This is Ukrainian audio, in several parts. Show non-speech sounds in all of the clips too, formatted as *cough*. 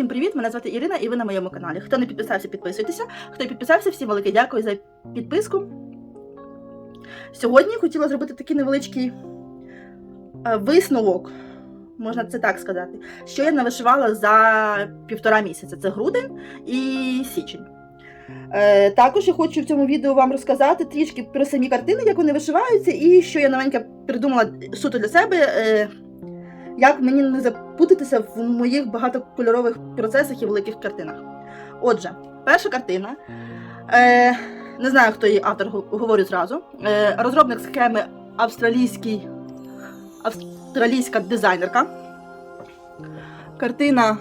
всім привіт! Мене звати Ірина і ви на моєму каналі. Хто не підписався, підписуйтеся. Хто підписався, всім велике дякую за підписку. Сьогодні хотіла зробити такий невеличкий е, висновок, можна це так сказати, що я навишивала за півтора місяця. Це грудень і січень. Е, також я хочу в цьому відео вам розказати трішки про самі картини, як вони вишиваються, і що я новеньке придумала суто для себе. Як мені не запутатися в моїх багатокольорових процесах і великих картинах. Отже, перша картина. Е, не знаю, хто її автор, го- говорю зразу. Е, розробник схеми австралійський, австралійська дизайнерка. Картина.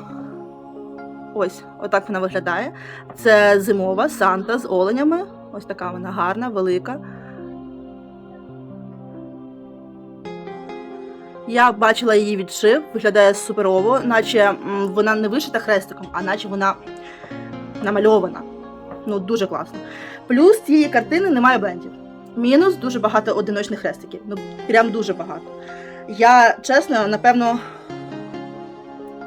Ось, отак вона виглядає. Це зимова Санта з оленями. Ось така вона гарна, велика. Я бачила її відшив, виглядає суперово, наче вона не вишита хрестиком, а наче вона намальована. Ну, дуже класно. Плюс цієї картини немає блендів. Мінус дуже багато одиночних хрестиків. Ну, прям дуже багато. Я чесно, напевно.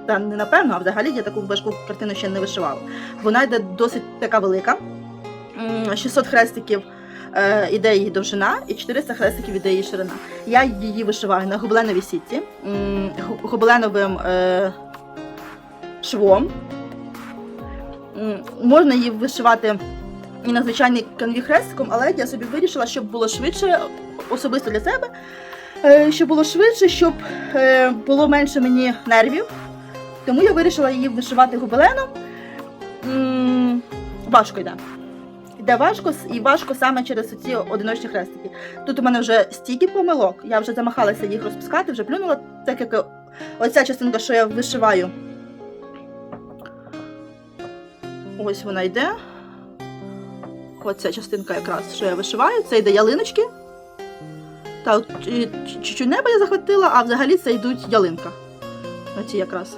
Та не напевно, а взагалі я таку важку картину ще не вишивала. Вона йде досить така велика. 600 хрестиків іде її довжина і 400 хрестиків іде її ширина. Я її вишиваю на гобеленовій сітці, гобеленовим е, швом. Можна її вишивати і на звичайний канві хрестиком, але я собі вирішила, щоб було швидше, особисто для себе, е, щоб було швидше, щоб е, було менше мені нервів. Тому я вирішила її вишивати гобеленом. Важко йде. Йде важко і важко саме через ці одиночні хрестики. Тут у мене вже стільки помилок, я вже замахалася їх розпускати, вже плюнула, так як оця частинка, що я вишиваю. Ось вона йде. Оця частинка якраз, що я вишиваю, це йде ялиночки. Та чуть-чуть неба я захватила, а взагалі це йдуть ялинка. Оці якраз.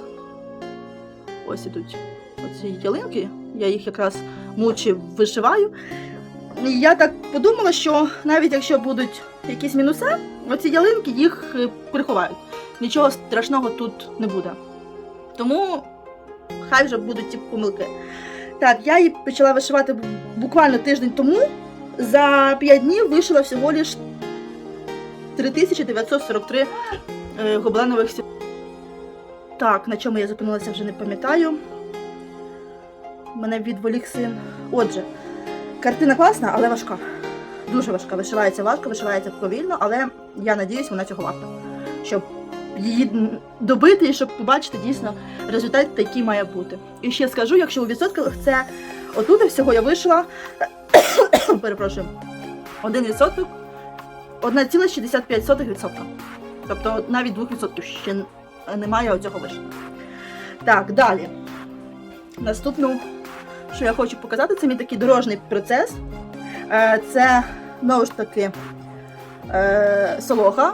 Ось ідуть оці ялинки. Я їх якраз мучив, вишиваю. І я так подумала, що навіть якщо будуть якісь мінуси, оці ялинки їх е, приховають. Нічого страшного тут не буде. Тому хай вже будуть ці помилки. Так, я її почала вишивати буквально тиждень тому. За 5 днів вишила всього лиш 3943 е, гобеленових Так, на чому я зупинилася, вже не пам'ятаю. Мене відволік син. Отже, картина класна, але важка. Дуже важка. Вишивається важко, вишивається повільно, але я надіюсь, вона цього варта. Щоб її добити і щоб побачити дійсно результат, який має бути. І ще скажу, якщо у відсотках це отут всього я вишила, *coughs* перепрошую, 1%, 1,65%. Тобто навіть 2% ще немає оцього вишила. Так, далі. Наступну, що я хочу показати, це мій такий дорожній процес. Е, Це знову ж таки е, Солоха.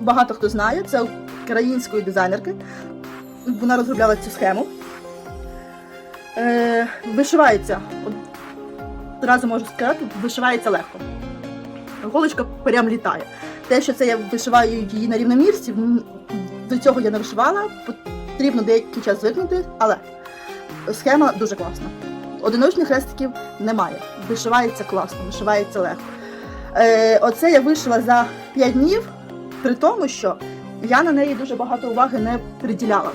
Багато хто знає, це української дизайнерки. Вона розробляла цю схему. Е, Вишивається. Одразу можу сказати, вишивається легко. Голочка прям літає. Те, що це я вишиваю її на рівномірці, до цього я не вишивала, потрібно деякий час звикнути, але схема дуже класна. Одиночних хрестиків немає. Вишивається класно, вишивається легко. Е, оце я вишила за 5 днів, при тому, що я на неї дуже багато уваги не приділяла.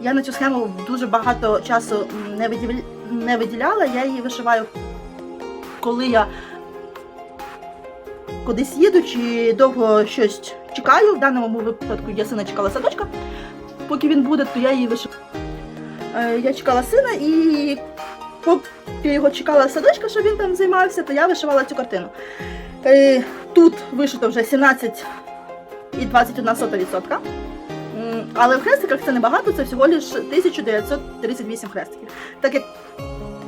Я на цю схему дуже багато часу не, виділя... не виділяла, я її вишиваю, коли я кудись їду чи довго щось чекаю. В даному випадку я сина чекала садочка. Поки він буде, то я її вишиваю. Е, я чекала сина і поки його чекала садочка, щоб він там займався, то я вишивала цю картину. Тут вишито вже 17 і 21 сота відсотка. Але в хрестиках це небагато, це всього лиш 1938 хрестиків. Так як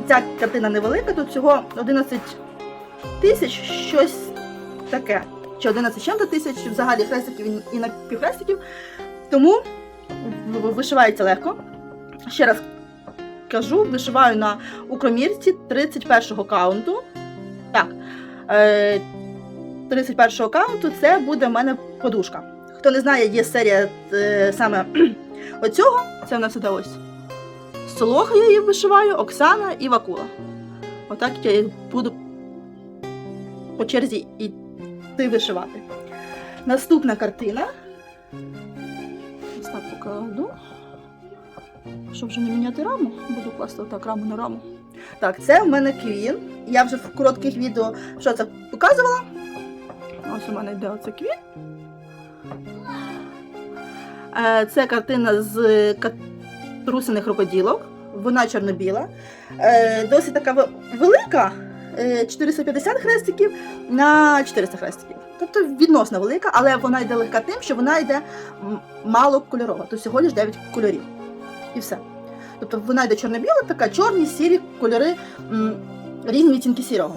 ця картина невелика, тут всього 11 тисяч щось таке. Чи 11 з чим-то тисяч взагалі хрестиків і- напівхрестиків. Тому вишивається легко. Ще раз кажу, вишиваю на укромірці 31-го каунту. Так. Е, 31-го каунту це буде в мене подушка. Хто не знає, є серія е, саме *clears throat* Оцього це в нас іде ось. Солоха я її вишиваю, Оксана і Вакула. Отак я їх буду по черзі йти вишивати. Наступна картина. Ось так покладу. Щоб вже не міняти раму, буду класти отак раму на раму. Так, це в мене квін. Я вже в коротких відео що це показувала. Ось у мене йде оце квін. Е, Це картина з катрусиних рукоділок. Вона чорно-біла. Е, Досить така велика. е, 450 хрестиків на 400 хрестиків. Тобто відносно велика, але вона йде легка тим, що вона йде мало кольорова, то всього лише 9 кольорів. І все. Тобто вона йде чорно-біла, така чорні, сірі кольори, різні відтінки сірого.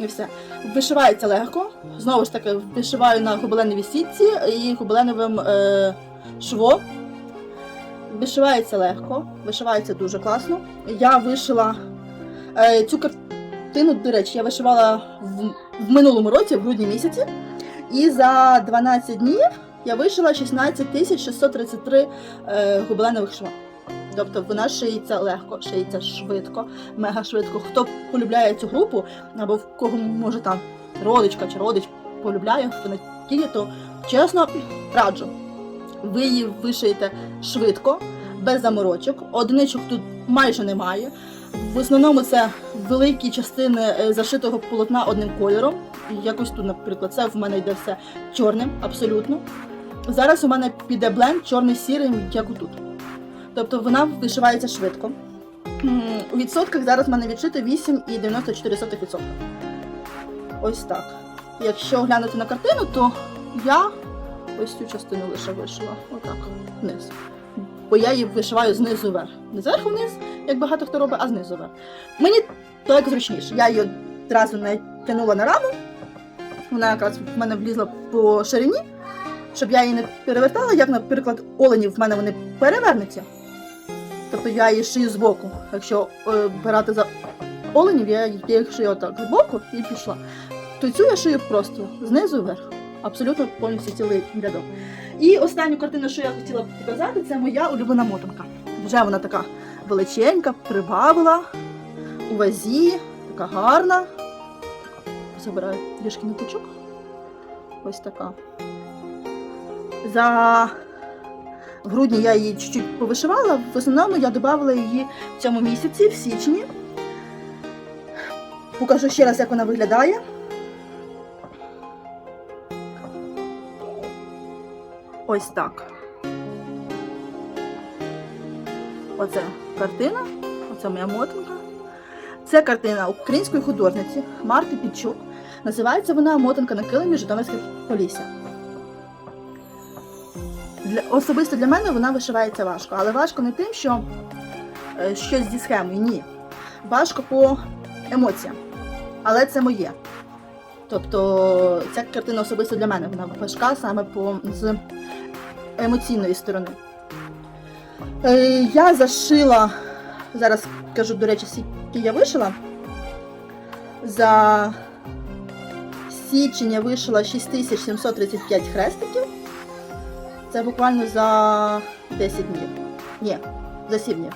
І все. Вишивається легко. Знову ж таки, вишиваю на гобеленовій сітці і гобеленовим е, швом. Вишивається легко, вишивається дуже класно. Я вишила е, цю картину, до речі, я вишивала в, в минулому році, в грудні місяці. І за 12 днів я вишила 16 тисяч 633 е, гобеленових шва. Тобто вона шиється легко, шиється швидко, мега швидко. Хто полюбляє цю групу, або в кого може там родичка чи родич полюбляє хто не тільки, то чесно раджу. Ви її вишиєте швидко, без заморочок. Одиничок тут майже немає. В основному це великі частини е, зашитого полотна одним кольором. Якось тут, наприклад, це в мене йде все чорним, абсолютно. Зараз у мене піде бленд чорний сірий, як отут. Тобто вона вишивається швидко. У відсотках зараз в мене відшито 8,94%. Ось так. Якщо глянути на картину, то я ось цю частину лише вишила. Отак, вниз. Бо я її вишиваю знизу вверх. Не зверху вниз, як багато хто робить, а знизу вверх. Мені то як зручніше. Я її одразу натягнула на раму. Вона якраз в мене влізла по ширині, щоб я її не перевертала, як, наприклад, олені в мене вони перевернуться. Тобто я її шию збоку. Якщо е, брати за оленів, я їх шию отак збоку і пішла. То цю я шию просто знизу вверх. Абсолютно повністю цілий рядок. І останню картину, що я хотіла показати, це моя улюблена мотанка. Вже вона така величенька, прибавила у вазі, така гарна. Забираю трішки ниточок. Ось така. За в грудні я її чуть-чуть повишивала, в основному я додавала її в цьому місяці, в січні. Покажу ще раз, як вона виглядає. Ось так. Оце картина, оце моя мотанка. Це картина української художниці Марти Підчук. Називається вона Мотанка на килимі Житомирських Полісся. Особисто для мене вона вишивається важко, але важко не тим, що е, щось зі схемою, ні. Важко по емоціям. Але це моє. Тобто ця картина особисто для мене вона важка саме по, з емоційної сторони. Е, я зашила, зараз кажу, до речі, скільки я вишила. За січень я вишила 6735 хрестиків. Це буквально за 10 днів. Ні, за 7 днів.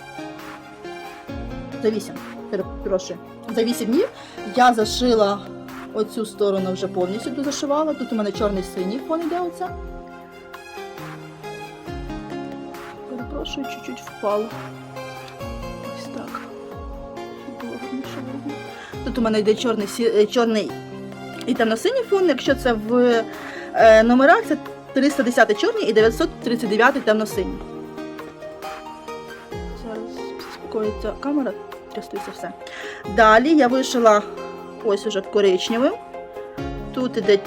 За 8. Перепрошую. За 8 днів я зашила оцю сторону вже повністю дозашивала. Тут у мене чорний синій фон іде оце. Перепрошую, чуть-чуть впало. Ось так. Було видно. Тут у мене йде чорний, е, чорний і темно-синій фон. Якщо це в е, номерах, це 310 чорний і 939 темно-синій. Зараз заспокоїться камера, трястися все. Далі я вишила ось уже коричневим. Тут іде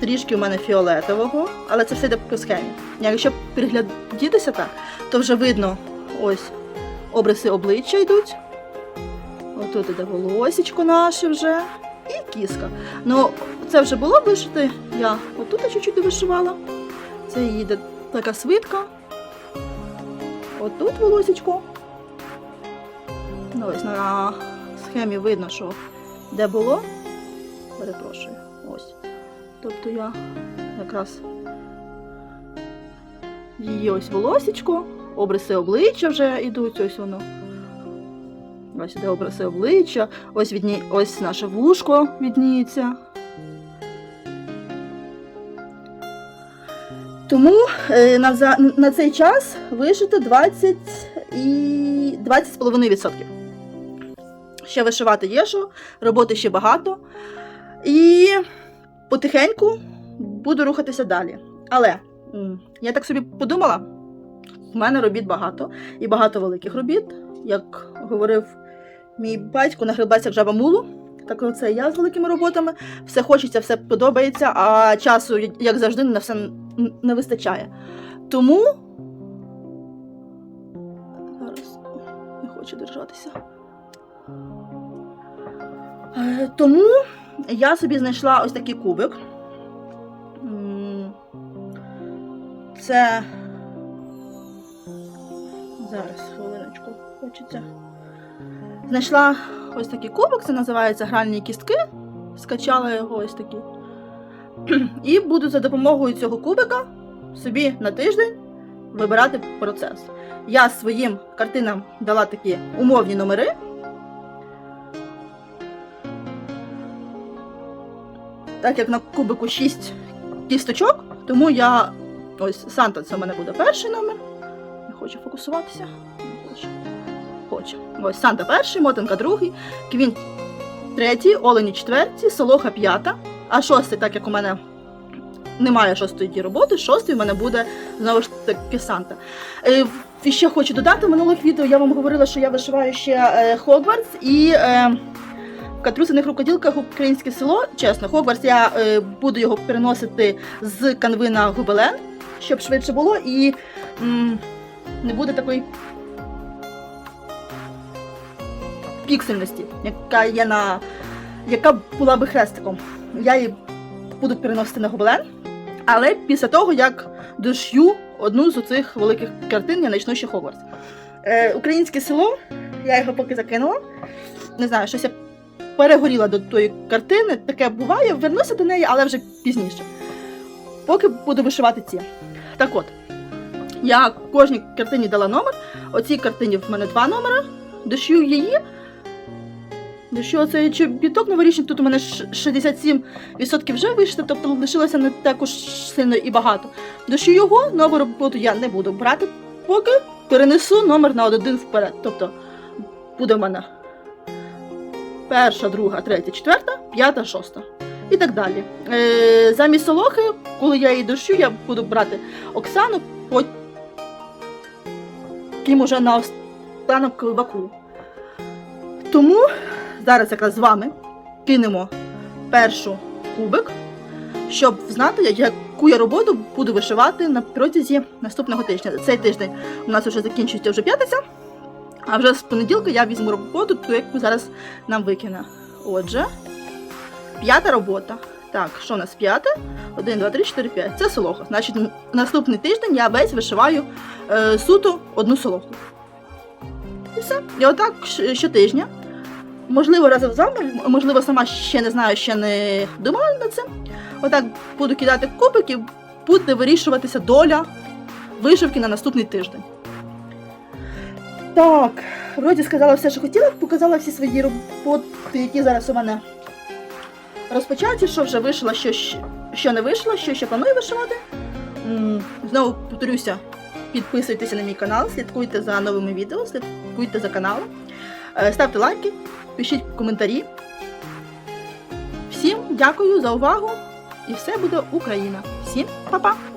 трішки у мене фіолетового, але це все йде по схемі. Якщо переглядітися так, то вже видно ось обриси обличчя йдуть. Отут іде волосічко наше вже і кіска. Ну, це вже було вишити. Я отут чуть-чуть довишивала. Це їде така свитка. Отут волосічко. Ну, ось на схемі видно, що де було. Перепрошую. Ось. Тобто я якраз її ось волосічко, обриси обличчя вже йдуть, ось воно. Ось іде обриси обличчя, ось відні... ось наше вушко відніється. Тому е, на, на цей час вишито 20 і 20,5%. Ще вишивати є що, роботи ще багато. І потихеньку буду рухатися далі. Але я так собі подумала, в мене робіт багато і багато великих робіт. Як говорив мій батько, нагребається як жаба мулу. Так оце я з великими роботами. Все хочеться, все подобається, а часу, як завжди, на все не вистачає. Тому. Зараз не хочу держатися. Е, Тому я собі знайшла ось такий кубик. Це. Зараз, хвилиночку, хочеться. Знайшла ось такий кубик, це називається гральні кістки. Скачала його ось такі. *clears throat* І буду за допомогою цього кубика собі на тиждень вибирати процес. Я своїм картинам дала такі умовні номери. Так як на кубику 6 кісточок, тому я. Ось Санта це в мене буде перший номер. Не хочу фокусуватися. Хочу. Хочу. Ось Санта перший, мотанка другий, квін третій, олені четвертій, солоха п'ята, а шостий, так як у мене немає шостої роботи, шостий в мене буде знову ж таки Санта. Е, і ще хочу додати, в минулих відео я вам говорила, що я вишиваю ще е, Хогвартс і е, в катрусиних рукоділках українське село. Чесно, Хогвартс я е, буду його переносити з канви на гобелен, щоб швидше було, і м, не буде такої піксельності, яка є на. яка була би хрестиком. Я її буду переносити на гобелен, але після того, як дошью одну з оцих великих картин, я почну ще Хогвартс. Е, українське село, я його поки закинула. Не знаю, щось я перегоріла до тої картини. Таке буває, вернуся до неї, але вже пізніше. Поки буду вишивати ці. Так от, я кожній картині дала номер. Оцій картині в мене два номера. Дошью її. Дошью оцей чобіток новорічний, тут у мене 67% вже вийшло, тобто лишилося не також сильно і багато. Дошью його, нову роботу я не буду брати, поки перенесу номер на один вперед. Тобто буде в мене перша, друга, третя, четверта, п'ята, шоста. І так далі. Е, замість солохи, коли я її дощу, я буду брати Оксану, потім уже на останок Кливаку. Тому зараз якраз з вами кинемо першу кубик, щоб знати, яку я роботу буду вишивати на протязі наступного тижня. Цей тиждень у нас вже закінчується вже п'ятниця, а вже з понеділка я візьму роботу, ту, яку зараз нам викине. Отже, п'ята робота. Так, що у нас п'яте? 1, 2, 3, 4, 5. Це солоха. Значить, наступний тиждень я весь вишиваю е, суто одну солоху. І все. І отак щотижня. Можливо, разом з вами, можливо, сама ще не знаю, ще не думала над цим. Отак буду кидати кубики, буде вирішуватися доля вишивки на наступний тиждень. Так, вроді сказала все, що хотіла, показала всі свої роботи, які зараз у мене розпочаті, що вже вийшло, що, що не вийшло, що ще планую вишивати. Знову повторюся, підписуйтеся на мій канал, слідкуйте за новими відео, слідкуйте за каналом, Е, ставте лайки, пишіть коментарі. Всім дякую за увагу і все буде Україна. Всім па-па!